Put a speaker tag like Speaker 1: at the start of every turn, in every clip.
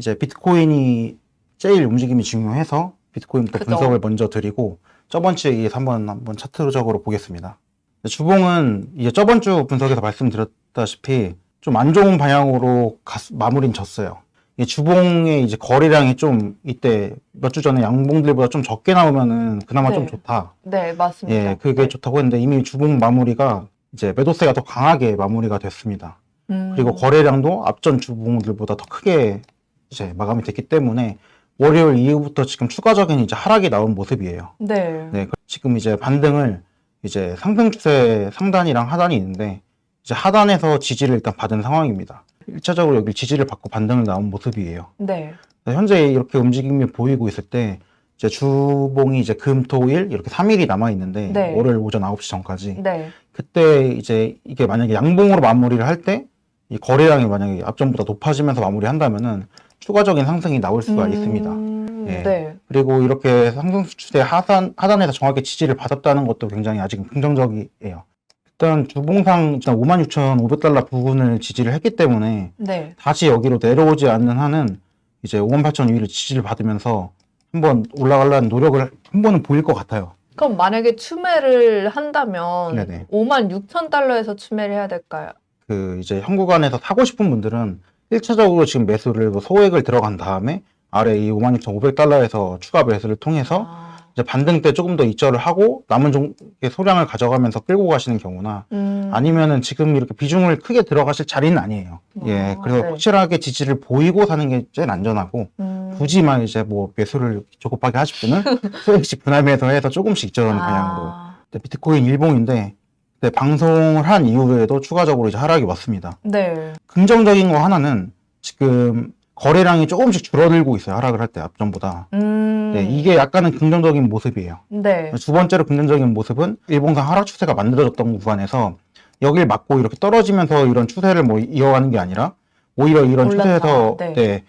Speaker 1: 이제 비트코인이 제일 움직임이 중요해서 비트코인부터
Speaker 2: 그죠.
Speaker 1: 분석을 먼저 드리고 저번 주에 한번 한번 차트적으로 보겠습니다. 주봉은 이제 저번 주 분석에서 말씀드렸다시피 좀 안 좋은 방향으로 가- 마무리는 졌어요. 이 주봉의 이제 거래량이 좀 이때 몇 주 전에 양봉들보다 좀 적게 나오면은 그나마
Speaker 2: 네.
Speaker 1: 좀 좋다.
Speaker 2: 네, 맞습니다.
Speaker 1: 예, 그게
Speaker 2: 네.
Speaker 1: 좋다고 했는데 이미 주봉 마무리가 이제 매도세가 더 강하게 마무리가 됐습니다.
Speaker 2: 음,
Speaker 1: 그리고 거래량도 앞전 주봉들보다 더 크게 이제 마감이 됐기 때문에 월요일 이후부터 지금 추가적인 이제 하락이 나온 모습이에요.
Speaker 2: 네.
Speaker 1: 네, 그- 지금 이제 반등을 이제 상승 추세 상단이랑 하단이 있는데 이제 하단에서 지지를 일단 받은 상황입니다. 1차적으로 여기 지지를 받고 반등을 나온 모습이에요.
Speaker 2: 네.
Speaker 1: 현재 이렇게 움직임이 보이고 있을 때 이제 주봉이 이제 금, 토, 일 이렇게 3일이 남아 있는데
Speaker 2: 네.
Speaker 1: 월요일 오전 9시 전까지
Speaker 2: 네.
Speaker 1: 그때 이제 이게 만약에 양봉으로 마무리를 할 때 이 거래량이 만약에 앞전보다 높아지면서 마무리한다면은 추가적인 상승이 나올 수가
Speaker 2: 음,
Speaker 1: 있습니다. 예.
Speaker 2: 네.
Speaker 1: 그리고 이렇게 상승 추세 하단 하단에서 정확히 지지를 받았다는 것도 굉장히 아직 긍정적이에요. 일단 주봉상 일단 56,500달러 부근을 지지를 했기 때문에
Speaker 2: 네.
Speaker 1: 다시 여기로 내려오지 않는 한은 이제 58,000 위를 지지를 받으면서 한번 올라가려는 노력을 한 번은 보일 것 같아요.
Speaker 2: 그럼 만약에 추매를 한다면
Speaker 1: 네네.
Speaker 2: 5만 6천 달러에서 추매를 해야 될까요?
Speaker 1: 그 이제 현 구간에서 사고 싶은 분들은 1차적으로 지금 매수를 뭐 소액을 들어간 다음에 아래 이 56,500달러에서 추가 매수를 통해서
Speaker 2: 아,
Speaker 1: 이제 반등 때 조금 더 입절을 하고 남은 종의 소량을 가져가면서 끌고 가시는 경우나
Speaker 2: 음,
Speaker 1: 아니면은 지금 이렇게 비중을 크게 들어가실 자리는 아니에요. 예,
Speaker 2: 아,
Speaker 1: 그래서
Speaker 2: 네.
Speaker 1: 확실하게 지지를 보이고 사는 게 제일 안전하고
Speaker 2: 음,
Speaker 1: 굳이만 이제 뭐 매수를 조급하게 하실 분은 소액씩 분할 매수 해서 조금씩 입절하는 방향으로.
Speaker 2: 아,
Speaker 1: 네, 비트코인 일봉인데 네, 방송을 한 이후에도 추가적으로 이제 하락이 왔습니다.
Speaker 2: 네.
Speaker 1: 긍정적인 거 하나는 지금 거래량이 조금씩 줄어들고 있어요. 하락을 할 때 앞전보다.
Speaker 2: 음,
Speaker 1: 네, 이게 약간은 긍정적인 모습이에요.
Speaker 2: 네.
Speaker 1: 두 번째로 긍정적인 모습은 일봉상 하락 추세가 만들어졌던 구간에서 여길 맞고 이렇게 떨어지면서 이런 추세를 뭐 이어가는 게 아니라 오히려 이런
Speaker 2: 올랐다.
Speaker 1: 추세에서
Speaker 2: 네.
Speaker 1: 네.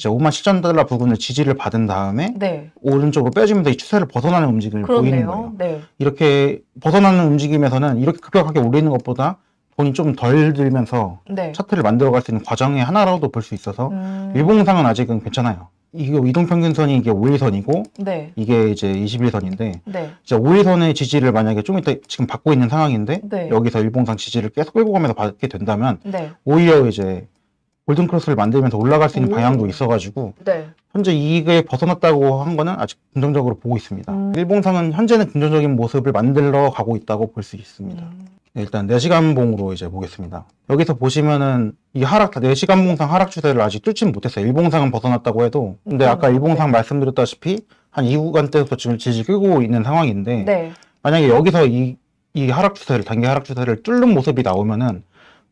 Speaker 1: 이제 5만 7천 달러 부근을 지지를 받은 다음에
Speaker 2: 네.
Speaker 1: 오른쪽으로 빼주면서 이 추세를 벗어나는 움직임을 보이는 거예요.
Speaker 2: 네.
Speaker 1: 이렇게 벗어나는 움직임에서는 이렇게 급격하게 올리는 것보다 돈이 좀 덜 들면서
Speaker 2: 네.
Speaker 1: 차트를 만들어갈 수 있는 과정의 하나라고도 볼 수 있어서
Speaker 2: 음,
Speaker 1: 일봉상은 아직은 괜찮아요. 이게 이동평균선이 이게 5일선이고
Speaker 2: 네.
Speaker 1: 이게 이제 21선인데
Speaker 2: 네.
Speaker 1: 이제 5일선의 지지를 만약에 좀 이따 지금 받고 있는 상황인데
Speaker 2: 네.
Speaker 1: 여기서 일봉상 지지를 계속 끌고 가면서 받게 된다면
Speaker 2: 네.
Speaker 1: 오히려 이제 골든 크로스를 만들면서 올라갈 수 있는
Speaker 2: 오.
Speaker 1: 방향도 있어가지고
Speaker 2: 네.
Speaker 1: 현재 이익을 벗어났다고 한 거는 아직 긍정적으로 보고 있습니다.
Speaker 2: 음.
Speaker 1: 일봉상은 현재는 긍정적인 모습을 만들어 가고 있다고 볼 수 있습니다.
Speaker 2: 음,
Speaker 1: 네, 일단 4시간 봉으로 이제 보겠습니다. 여기서 보시면은 이 하락, 4시간 봉상 하락 추세를 아직 뚫지는 못했어요. 일봉상은 벗어났다고 해도. 근데 아까
Speaker 2: 음,
Speaker 1: 일봉상 말씀드렸다시피 한 2구간 때부터 지금 지지 끌고 있는 상황인데
Speaker 2: 네.
Speaker 1: 만약에 여기서 이, 이 하락 추세를, 단기 하락 추세를 뚫는 모습이 나오면은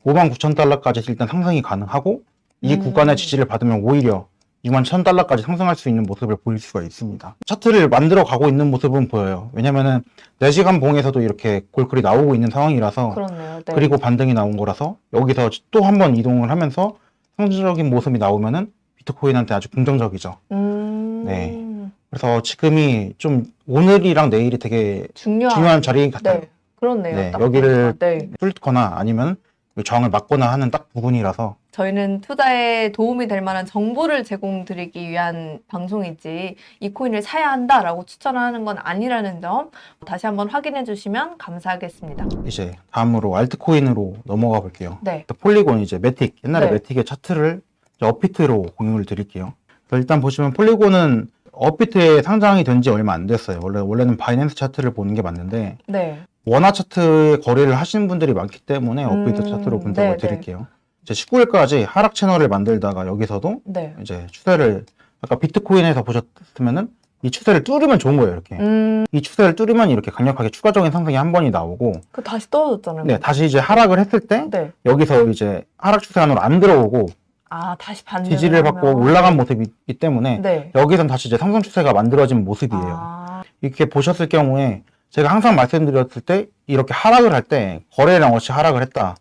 Speaker 1: 5만 9천 달러까지 일단 상승이 가능하고 이
Speaker 2: 음.
Speaker 1: 구간의 지지를 받으면 오히려 6만 1천 달러까지 상승할 수 있는 모습을 보일 수가 있습니다. 차트를 만들어 가고 있는 모습은 보여요. 왜냐면은 4시간 봉에서도 이렇게 골클이 나오고 있는 상황이라서
Speaker 2: 그렇네요. 네.
Speaker 1: 그리고 반등이 나온 거라서 여기서 또 한 번 이동을 하면서 상승적인 모습이 나오면은 비트코인한테 아주 긍정적이죠.
Speaker 2: 음,
Speaker 1: 네. 그래서 지금이 좀 오늘이랑 내일이 되게
Speaker 2: 중요한,
Speaker 1: 중요한 자리 같아요.
Speaker 2: 네. 그렇네요.
Speaker 1: 네,
Speaker 2: 딱
Speaker 1: 여기를.
Speaker 2: 네.
Speaker 1: 뚫거나 아니면 저항을 막거나 하는 딱 부분이라서
Speaker 2: 저희는 투자에 도움이 될 만한 정보를 제공드리기 위한 방송이지 이 코인을 사야 한다라고 추천하는 건 아니라는 점 다시 한번 확인해 주시면 감사하겠습니다.
Speaker 1: 이제 다음으로 알트코인으로 넘어가 볼게요.
Speaker 2: 네.
Speaker 1: 폴리곤 이제 매틱 옛날에
Speaker 2: 네.
Speaker 1: 매틱의 차트를 업비트로 공유를 드릴게요. 일단 보시면 폴리곤은 업비트에 상장이 된 지 얼마 안 됐어요. 원래 원래는 바이낸스 차트를 보는 게 맞는데
Speaker 2: 네.
Speaker 1: 원화 차트 거래를 하시는 분들이 많기 때문에 업비트
Speaker 2: 음,
Speaker 1: 차트로 분석을
Speaker 2: 네, 네.
Speaker 1: 드릴게요. 이제 19일까지 하락 채널을 만들다가 여기서도
Speaker 2: 네.
Speaker 1: 이제 추세를 아까 비트코인에서 보셨으면은 이 추세를 뚫으면 좋은 거예요. 이렇게
Speaker 2: 음,
Speaker 1: 이 추세를 뚫으면 이렇게 강력하게 추가적인 상승이 한 번이 나오고
Speaker 2: 그 다시 떨어졌잖아요.
Speaker 1: 네 다시 이제 하락을 했을 때
Speaker 2: 네.
Speaker 1: 여기서 이제 하락 추세 안으로 안 들어오고
Speaker 2: 아, 다시 반대.
Speaker 1: 지지를 받고 올라간 모습이기 때문에
Speaker 2: 네.
Speaker 1: 여기선 다시 이제 상승 추세가 만들어진 모습이에요.
Speaker 2: 아,
Speaker 1: 이렇게 보셨을 경우에 제가 항상 말씀드렸을 때 이렇게 하락을 할 때 거래량 없이 하락을 했다.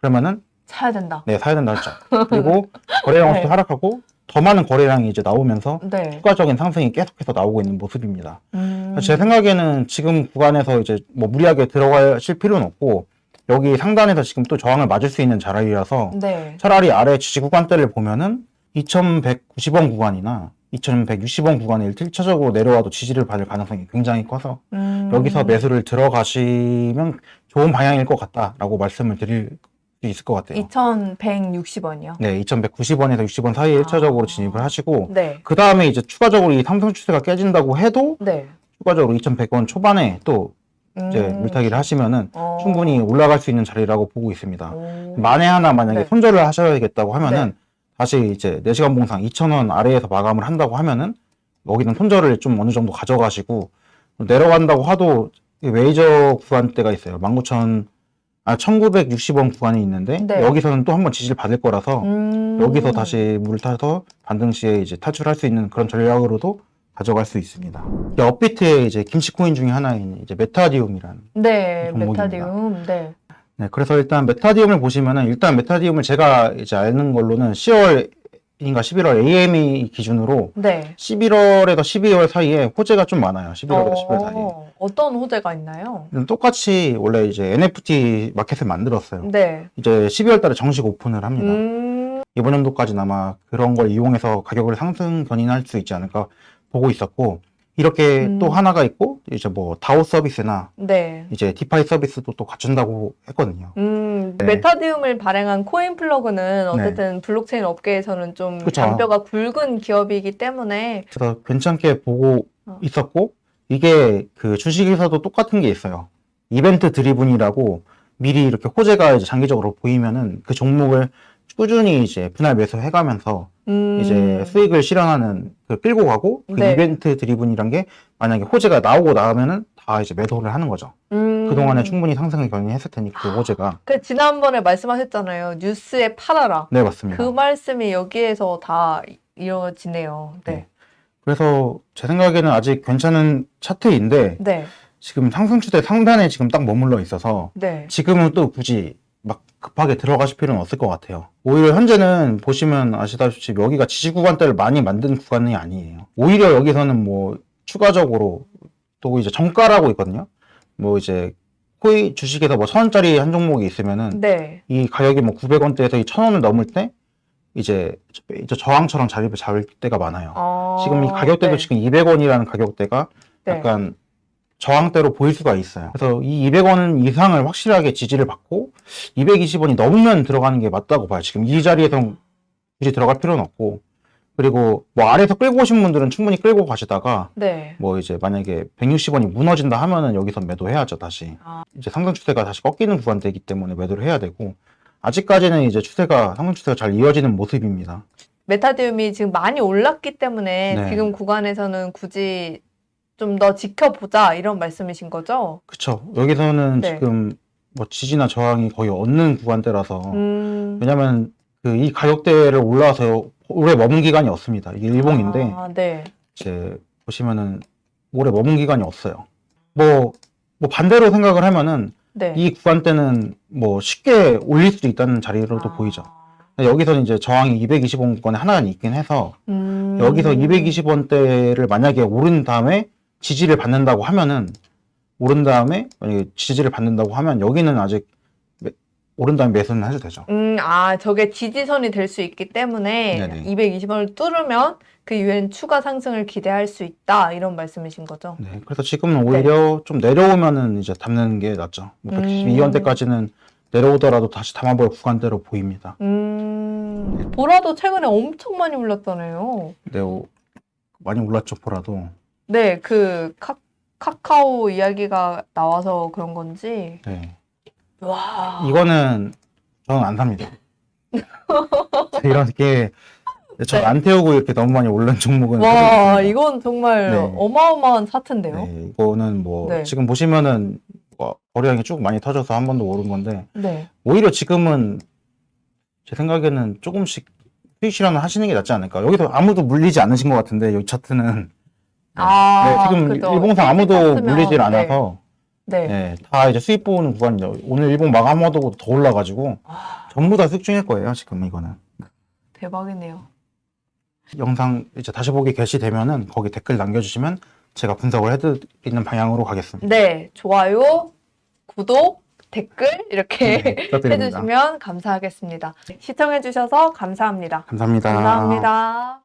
Speaker 1: 그러면은
Speaker 2: 사야 된다.
Speaker 1: 네 사야 된다 했죠. 그리고 거래량 없이
Speaker 2: 네.
Speaker 1: 하락하고 더 많은 거래량이 이제 나오면서
Speaker 2: 네.
Speaker 1: 추가적인 상승이 계속해서 나오고 있는 모습입니다.
Speaker 2: 음,
Speaker 1: 제 생각에는 지금 구간에서 이제 뭐 무리하게 들어가실 필요는 없고 여기 상단에서 지금 또 저항을 맞을 수 있는 자리라서
Speaker 2: 네.
Speaker 1: 차라리 아래 지지 구간대를 보면은 2190원 구간이나 2160원 구간에 1차적으로 내려와도 지지를 받을 가능성이 굉장히 커서
Speaker 2: 음.
Speaker 1: 여기서 매수를 들어가시면 좋은 방향일 것 같다라고 말씀을 드릴 수 있을 것 같아요.
Speaker 2: 2,160원이요.
Speaker 1: 네, 2190원에서 60원 사이에
Speaker 2: 아.
Speaker 1: 1차적으로 진입을 하시고
Speaker 2: 네.
Speaker 1: 그 다음에 이제 추가적으로 이 삼성 추세가 깨진다고 해도
Speaker 2: 네.
Speaker 1: 추가적으로 2,100원 초반에 또 이제
Speaker 2: 음.
Speaker 1: 물타기를 하시면은
Speaker 2: 어.
Speaker 1: 충분히 올라갈 수 있는 자리라고 보고 있습니다.
Speaker 2: 오.
Speaker 1: 만에 하나 만약에
Speaker 2: 네.
Speaker 1: 손절을 하셔야겠다고 하면은 다시 이제 4시간 봉상 2,000원 아래에서 마감을 한다고 하면은 여기는 손절을 좀 어느 정도 가져가시고 내려간다고 하도 이 웨이저 구간대가 있어요. 19,000 아 1,960원 구간이 있는데
Speaker 2: 네.
Speaker 1: 여기서는 또 한 번 지지를 받을 거라서
Speaker 2: 음.
Speaker 1: 여기서 다시 물을 타서 반등 시에 이제 탈출할 수 있는 그런 전략으로도 가져갈 수 있습니다. 업비트의 이제 김치 코인 중에 하나인 이제 메타디움이라는
Speaker 2: 네,
Speaker 1: 종목입니다.
Speaker 2: 메타디움. 네.
Speaker 1: 네, 그래서 일단 메타디움을 보시면은 일단 메타디움을 제가 이제 아는 걸로는 10월 인가 11월 AME 기준으로
Speaker 2: 네.
Speaker 1: 11월에서 12월 사이에 호재가 좀 많아요. 11월에서 12월 사이에.
Speaker 2: 어, 어떤 호재가 있나요?
Speaker 1: 똑같이 원래 이제 NFT 마켓을 만들었어요.
Speaker 2: 네.
Speaker 1: 이제 12월 달에 정식 오픈을 합니다.
Speaker 2: 음.
Speaker 1: 이번 연도까지는 아마 그런 걸 이용해서 가격을 상승 견인할 수 있지 않을까 보고 있었고 이렇게
Speaker 2: 음.
Speaker 1: 또 하나가 있고 이제 뭐 다오 서비스나
Speaker 2: 네.
Speaker 1: 이제 디파이 서비스도 또 갖춘다고 했거든요.
Speaker 2: 음,
Speaker 1: 네.
Speaker 2: 메타디움을 발행한 코인 플러그는 어쨌든 블록체인 업계에서는 좀
Speaker 1: 그쵸.
Speaker 2: 잔뼈가 굵은 기업이기 때문에
Speaker 1: 그래서 괜찮게 보고
Speaker 2: 어.
Speaker 1: 있었고 이게 그 주식에서도 똑같은 게 있어요. 이벤트 드리븐이라고 미리 이렇게 호재가 이제 장기적으로 보이면은 그 종목을 꾸준히 이제 분할 매수 해가면서
Speaker 2: 음,
Speaker 1: 이제 수익을 실현하는 그 끌고 가고 그
Speaker 2: 네.
Speaker 1: 이벤트 드리븐이란 게 만약에 호재가 나오고 나면은 다 이제 매도를 하는 거죠.
Speaker 2: 음,
Speaker 1: 그 동안에 충분히 상승을 견인했을 테니 그 호재가
Speaker 2: 그 지난번에 말씀하셨잖아요. 뉴스에 팔아라.
Speaker 1: 네 맞습니다.
Speaker 2: 그 말씀이 여기에서 다 이루어지네요. 네.
Speaker 1: 네. 그래서 제 생각에는 아직 괜찮은 차트인데
Speaker 2: 네.
Speaker 1: 지금 상승 추세 상단에 지금 딱 머물러 있어서
Speaker 2: 네.
Speaker 1: 지금은 또 굳이 막 급하게 들어가실 필요는 없을 것 같아요. 오히려 현재는 보시면 아시다시피 여기가 지지 구간대를 많이 만든 구간이 아니에요. 오히려 여기서는 뭐 추가적으로 또 이제 정가라고 있거든요. 뭐 이제 코이 주식에서 뭐 천 원짜리 한 종목이 있으면은
Speaker 2: 네.
Speaker 1: 이 가격이 뭐 900원대에서 이 천 원을 넘을 때 이제 이제 저항처럼 자리를 잡을 때가 많아요.
Speaker 2: 어,
Speaker 1: 지금 이 가격대도
Speaker 2: 네.
Speaker 1: 지금 200원이라는 가격대가
Speaker 2: 네.
Speaker 1: 약간 저항대로 보일 수가 있어요. 그래서 이 200원 이상을 확실하게 지지를 받고 220원이 넘으면 들어가는 게 맞다고 봐요. 지금 이 자리에서 굳이 들어갈 필요는 없고 그리고 뭐 아래에서 끌고 오신 분들은 충분히 끌고 가시다가
Speaker 2: 네.
Speaker 1: 뭐 이제 만약에 160원이 무너진다 하면은 여기서 매도해야죠 다시.
Speaker 2: 아.
Speaker 1: 이제 상승 추세가 다시 꺾이는 구간대이기 때문에 매도를 해야 되고 아직까지는 이제 추세가 상승 추세가 잘 이어지는 모습입니다.
Speaker 2: 메타디움이 지금 많이 올랐기 때문에
Speaker 1: 네.
Speaker 2: 지금 구간에서는 굳이 좀 더 지켜보자 이런 말씀이신 거죠?
Speaker 1: 그쵸. 여기서는
Speaker 2: 네.
Speaker 1: 지금 뭐 지지나 저항이 거의 없는 구간대라서
Speaker 2: 음.
Speaker 1: 왜냐면 그 이 가격대를 올라와서 오래 머문 기간이 없습니다. 이게 일봉인데
Speaker 2: 아, 네.
Speaker 1: 이제 보시면은 오래 머문 기간이 없어요. 뭐, 뭐 반대로 생각을 하면은
Speaker 2: 네.
Speaker 1: 이 구간대는 뭐 쉽게 올릴 수도 있다는 자리로도
Speaker 2: 아.
Speaker 1: 보이죠. 여기서는 이제 저항이 220원 구간에 하나가 있긴 해서
Speaker 2: 음.
Speaker 1: 여기서 220원대를 만약에 오른 다음에 지지를 받는다고 하면은 오른 다음에 만약에 지지를 받는다고 하면 여기는 아직 매- 오른 다음에 매수는 해도 되죠.
Speaker 2: 음, 아, 저게 지지선이 될 수 있기 때문에
Speaker 1: 네네.
Speaker 2: 220원을 뚫으면 그 이후엔 추가 상승을 기대할 수 있다 이런 말씀이신 거죠?
Speaker 1: 네, 그래서 지금은 오히려 좀 내려오면은 이제 담는 게 낫죠. 뭐
Speaker 2: 음.
Speaker 1: 192원대까지는 내려오더라도 다시 담아볼 구간대로 보입니다.
Speaker 2: 음, 보라도 최근에 엄청 많이 올랐잖아요.
Speaker 1: 네, 오- 많이 올랐죠, 보라도.
Speaker 2: 네, 그 카, 카카오 이야기가 나와서 그런 건지.
Speaker 1: 네.
Speaker 2: 와.
Speaker 1: 이거는 저는 안 삽니다. 이렇게
Speaker 2: 네.
Speaker 1: 저안 태우고 이렇게 너무 많이 오른 종목은
Speaker 2: 와,
Speaker 1: 사실.
Speaker 2: 이건 정말
Speaker 1: 네.
Speaker 2: 어마어마한 차트인데요.
Speaker 1: 네, 이거는 뭐
Speaker 2: 네.
Speaker 1: 지금 보시면은 뭐 거래량이 쭉 많이 터져서 한번더 오른 건데
Speaker 2: 네.
Speaker 1: 오히려 지금은 제 생각에는 조금씩 수익 실현을 하시는 게 낫지 않을까. 여기서 아무도 물리지 않으신 것 같은데 여기 차트는
Speaker 2: 아,
Speaker 1: 네, 지금
Speaker 2: 그죠.
Speaker 1: 일봉상 아무도 물리질
Speaker 2: 탔으면,
Speaker 1: 않아서
Speaker 2: 네.
Speaker 1: 네, 다 이제 수익 보는 구간이죠. 오늘 일봉 마감하고 더 올라가지고
Speaker 2: 아,
Speaker 1: 전부 다 수익 중일 거예요. 지금 이거는
Speaker 2: 대박이네요.
Speaker 1: 영상 이제 다시 보기 개시되면은 거기 댓글 남겨주시면 제가 분석을 해드리는 방향으로 가겠습니다.
Speaker 2: 네, 좋아요, 구독, 댓글 이렇게
Speaker 1: 네, 부탁드립니다.
Speaker 2: 해주시면 감사하겠습니다. 시청해주셔서 감사합니다.
Speaker 1: 감사합니다.
Speaker 2: 감사합니다.